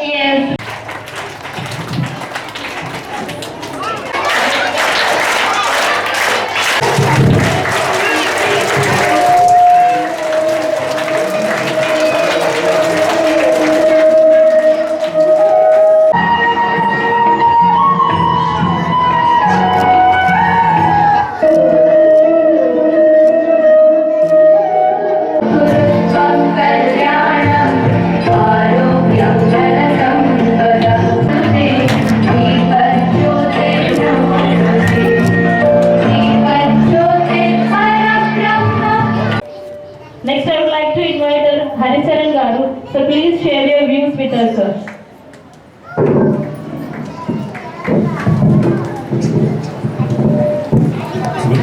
is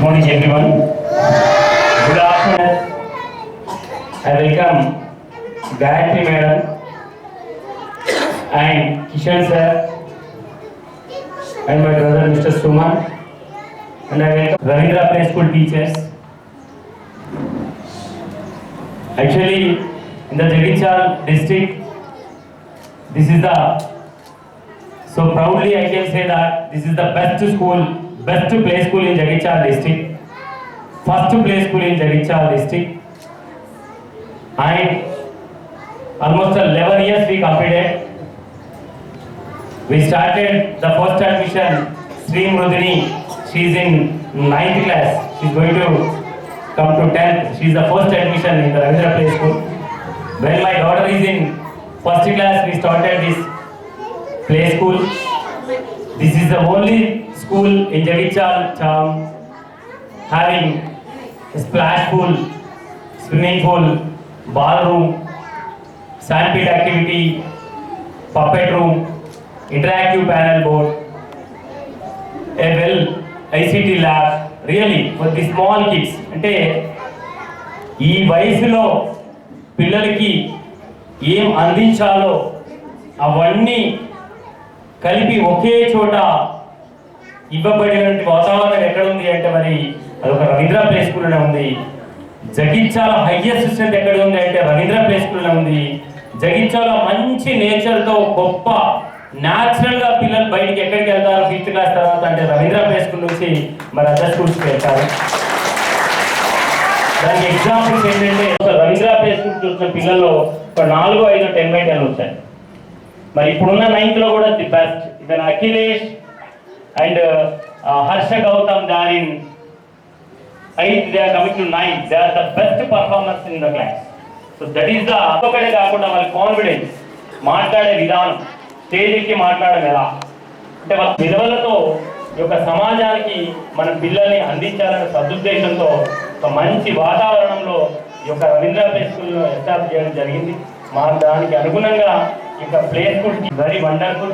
morning, everyone. Good afternoon. I welcome Gayatri Madam and Kishan sir and my brother Mr. Suman and I welcome Ravindra Play School teachers. Actually, in the Jagichal district, this is the so proudly I can say that this is the best school, best play school in Jagichal district, first play school in Jagichal district. And almost 11 years we completed. We started the first admission, Sri Mrudini, she is in 9th class, she is going to come to 10th, she is the first admission in the Ravindra Play School. When my daughter is in first class, we started this play school. This is the only school in Jagichal town having a splash pool, swimming pool, ballroom, sandpit activity, puppet room, interactive panel board, a well ICT lab. Really, for the small kids. అంటే ఈ వయసులో పిల్లలకి ఏం అందించాలో అవన్నీ కలిపి ఒకే చోట ఇవ్వబడినటువంటి వాతావరణం ఎక్కడ ఉంది అంటే మరి అదొక రవీంద్ర ప్లే స్కూల్లోనే ఉంది. జగిత్యాల హైయెస్ట్ స్ట్రెంత్ ఎక్కడ ఉంది అంటే రవీంద్ర ప్లే స్కూల్లోనే ఉంది. జగిత్యాల మంచి నేచర్తో గొప్ప న్యాచురల్గా పిల్లలు బయటికి ఎక్కడికి వెళ్తారు? ఫిఫ్త్ క్లాస్ తర్వాత అంటే రవీంద్ర ప్లే స్కూల్ నుంచి మరి అదర్ స్కూల్స్కి వెళ్తారు. దానికి ఎగ్జాంపుల్స్ ఏంటంటే రవీంద్ర ప్లే స్కూల్ చూసిన పిల్లల్లో ఒక నాలుగు ఐదు టెన్ బై టెన్ వచ్చాయి. మరి ఇప్పుడున్న నైన్త్లో కూడా the best even Akhilesh and Harsha Gautam Dharin eighth eighth they are coming to nine they are the best performers in the class so that is the ఒక్కడే కాకుండా వాళ్ళ కాన్ఫిడెన్స్ మాట్లాడే విధానం stage ఎక్కి మాట్లాడడం ఎలా అంటే వాళ్ళ విలువలతో ఈ యొక్క సమాజానికి మన పిల్లల్ని అందించాలనే సదుద్దేశంతో ఒక మంచి వాతావరణంలో ఈ యొక్క రవీంద్ర ప్లే స్కూల్ను ఎస్టాబ్లిష్ చేయడం జరిగింది. మా దానికి అనుగుణంగా ఇంకా play school very wonderful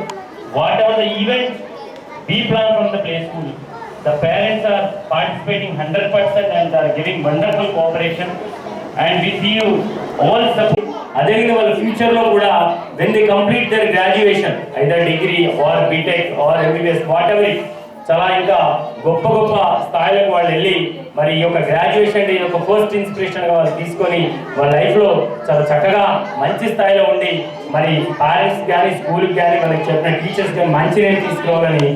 whatever the event be plan from the play school the parents are participating hundred percent and are giving wonderful cooperation and with you all support అదేవిధంగా వాళ్ళ ఫ్యూచర్లో కూడా when the complete their graduation either degree or BTech or MBBS whatever చాలా ఇంకా గొప్ప గొప్ప స్థాయిలకు వాళ్ళు వెళ్ళి మరి ఈ యొక్క గ్రాడ్యుయేషన్ డే యొక్క ఫస్ట్ ఇన్స్పిరేషన్గా వాళ్ళు తీసుకొని వాళ్ళ లైఫ్లో చాలా చక్కగా మంచి స్థాయిలో ఉండి మరి పేరెంట్స్ కానీ స్కూల్కి కానీ మనకి చెప్పిన టీచర్స్ కానీ మంచి నేమ్ తీసుకోవాలని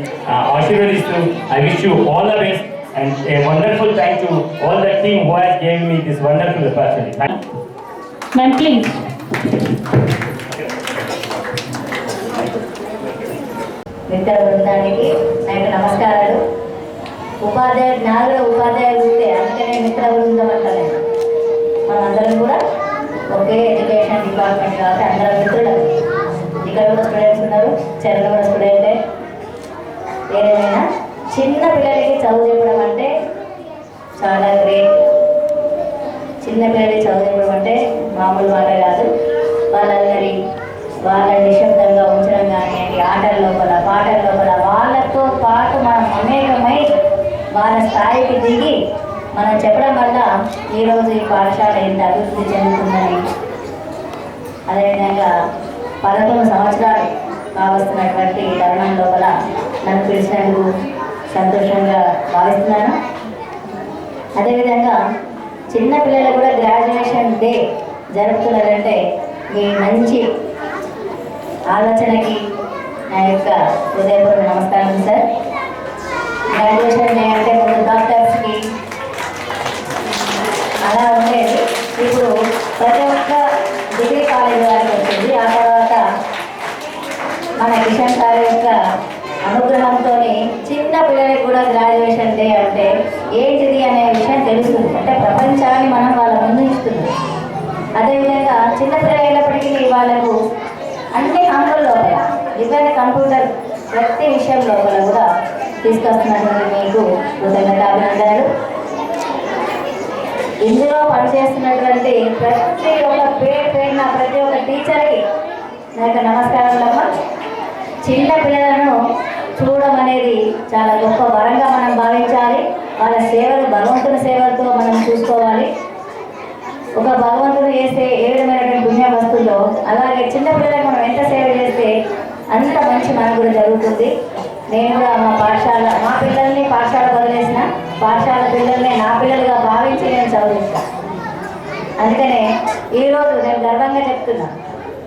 ఆశీర్వదిస్తూ I wish you all the best and a wonderful thank to all the team who has gave me this wonderful opportunity Ma'am, please. మిత్ర బృందానికి నా యొక్క నమస్కారాలు. ఉపాధ్యాయుడు నాలుగు ఉపాధ్యాయులు ఉంటే అందుకనే మిత్ర బృందం అంటారు మనందరం కూడా ఒకే ఎడ్యుకేషన్ డిపార్ట్మెంట్ కాబట్టి అందరం మిత్రులు. ఇక్కడ కూడా స్టూడెంట్స్ ఉన్నారు చెరలో కూడా స్టూడెంటే. ఏదైనా చిన్న పిల్లలకి చదువు చెప్పడం అంటే చాలా గ్రేట్. చిన్న పిల్లలకి చదువు చెప్పడం అంటే మామూలు మాట కాదు. వాళ్ళందరి వాళ్ళ వాళ్ళ స్థాయికి దిగి మనం చెప్పడం వల్ల ఈరోజు ఈ పాఠశాల ఎంత అభివృద్ధి చెందుతుందని. అదేవిధంగా పదకొండు సంవత్సరాలు కావస్తున్నటువంటి తరుణం లోపల నన్ను పిలిచినందుకు సంతోషంగా భావిస్తున్నాను. అదేవిధంగా చిన్నపిల్లలు కూడా గ్రాడ్యుయేషన్ డే జరుపుతున్నారంటే మీ మంచి ఆలోచనకి నా యొక్క హృదయపూర్వక నమస్కారం సార్. గ్రాడ్యుయేషన్ అంటే ముందు డాక్టర్స్కి అలా ఉండేది ఇప్పుడు ప్రతి ఒక్క డిగ్రీ కాలేజ్ వారికి వచ్చింది ఆ తర్వాత మన కిషన్ సార్ యొక్క అనుగ్రహంతో చిన్న పిల్లలకి కూడా గ్రాడ్యుయేషన్ డే అంటే ఏంటిది అనే విషయం తెలుస్తుంది అంటే ప్రపంచాన్ని మనం వాళ్ళ ముందు ఇస్తున్నాం అదేవిధంగా చిన్న పిల్లలు అయినప్పటికీ వాళ్ళకు అన్ని హంగుల లోపల కంప్యూటర్ ప్రతి విషయం లోపల కూడా తీసుకొస్తున్నటువంటి మీకు. కృతజ్ఞత అభినందనలు ఇందులో పనిచేస్తున్నటువంటి ప్రతి ఒక్క పేరు పేరున ప్రతి ఒక్క టీచర్కి నా యొక్క నమస్కారములమ్మ చిన్న పిల్లలను చూడడం అనేది చాలా గొప్ప వరంగా మనం భావించాలి. వాళ్ళ సేవలు భగవంతుని సేవలతో మనం చూసుకోవాలి. ఒక భగవంతుడు చేస్తే ఏ విధమైనటువంటి పుణ్యం వస్తుందో అలాగే చిన్నపిల్లలకు మనం ఎంత సేవ చేస్తే అంత మంచి మనకు కూడా జరుగుతుంది. నేను కూడా మా పాఠశాల మా పిల్లల్ని పాఠశాల వదిలేసిన. పాఠశాల పిల్లల్ని నా పిల్లలుగా భావించి నేను చదివిస్తాను అందుకనే ఈరోజు నేను గర్వంగా చెప్తున్నా.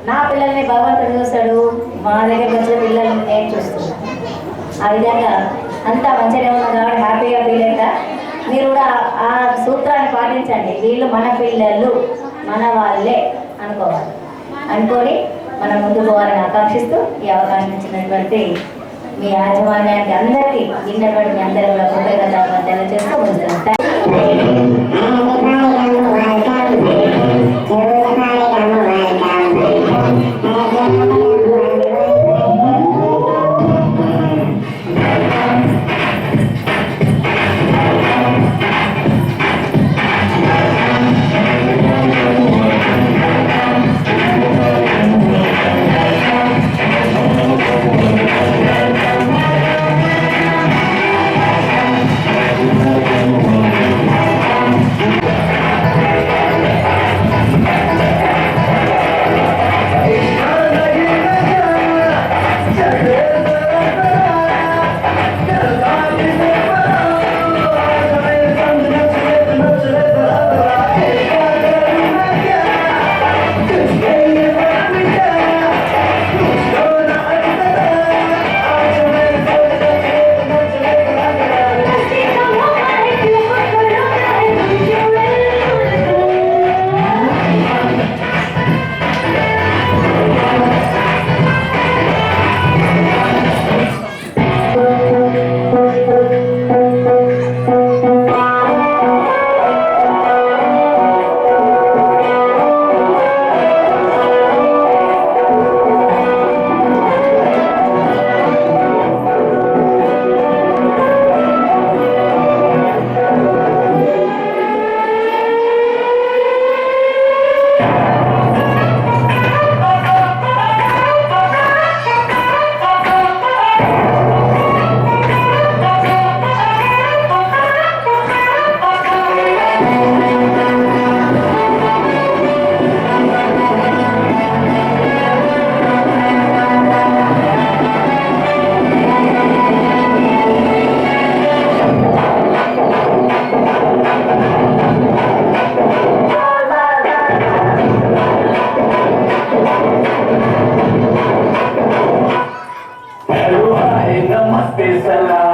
నా పిల్లల్ని భగవంతుడు చూస్తాడు. మా దగ్గర వచ్చిన పిల్లల్ని నేను చూస్తున్నాను ఆ విధంగా అంతా మంచిగా ఉన్నాం కాబట్టి హ్యాపీగా ఫీల్ అవుతా మీరు కూడా ఆ సూత్రాన్ని పాటించండి. వీళ్ళు మన పిల్లలు మన వాళ్ళే అనుకోవాలి. అనుకొని మనం ముందు పోవాలని ఆకాంక్షిస్తూ ఈ అవకాశం ఇచ్చినటువంటి మీ యాజమాన్యానికి అందరికీ విన్నటువంటి మీ అందరూ కూడా కృతజ్ఞతలు తెలియజేస్తూ must be Salah.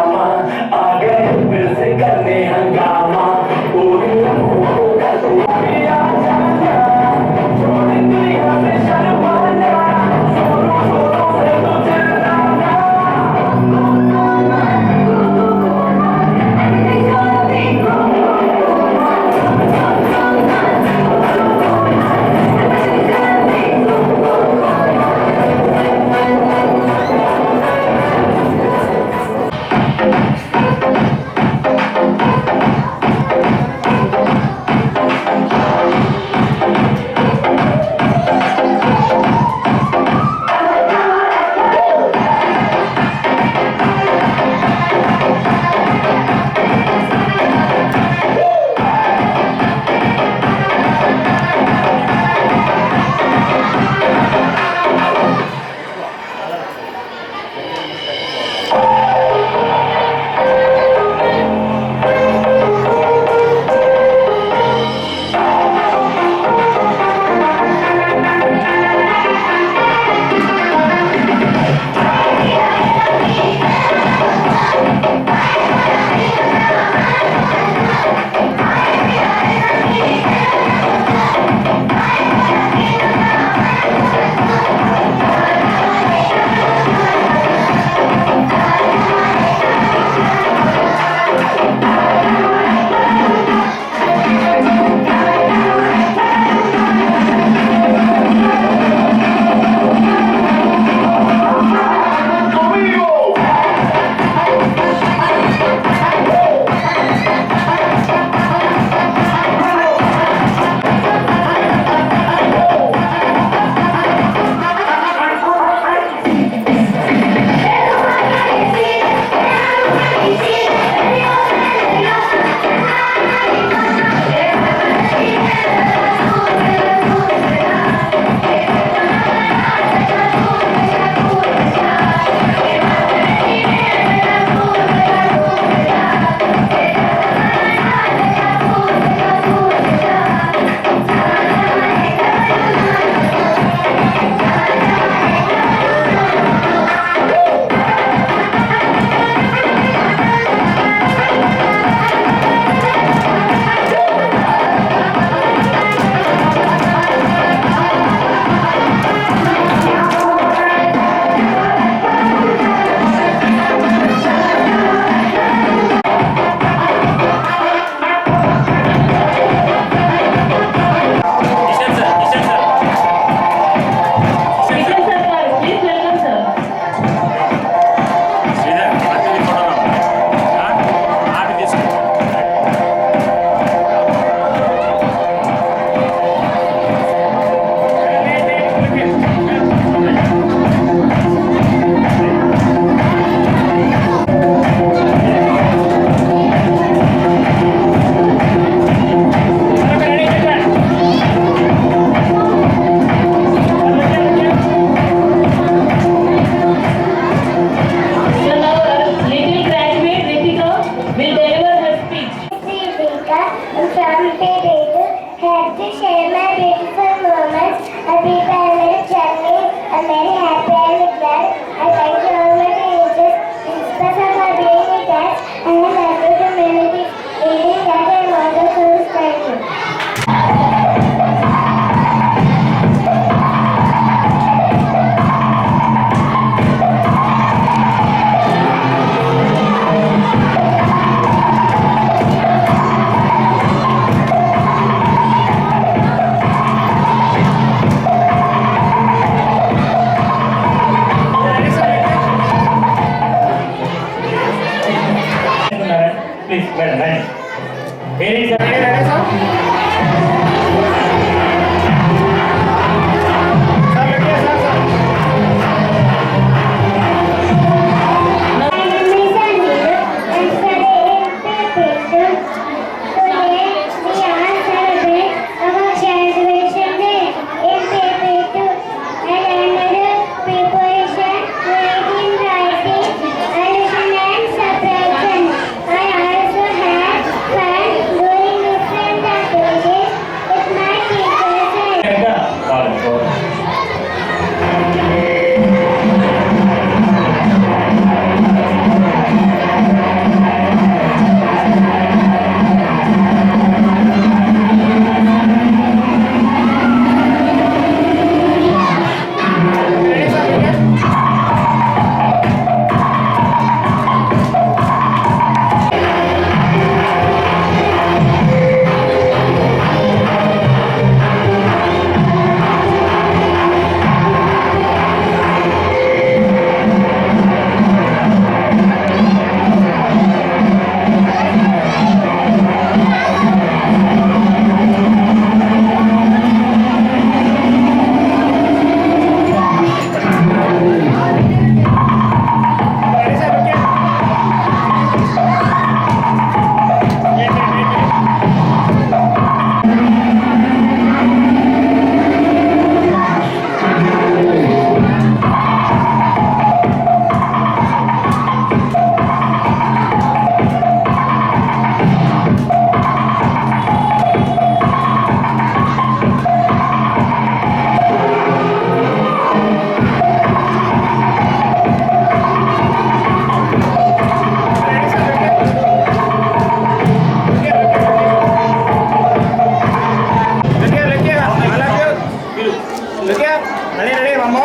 Allez allez vamos.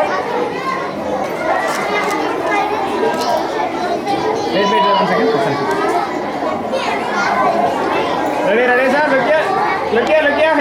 Wait, wait, wait, one second. One second. Ready, ready, sir. Look here. Look here,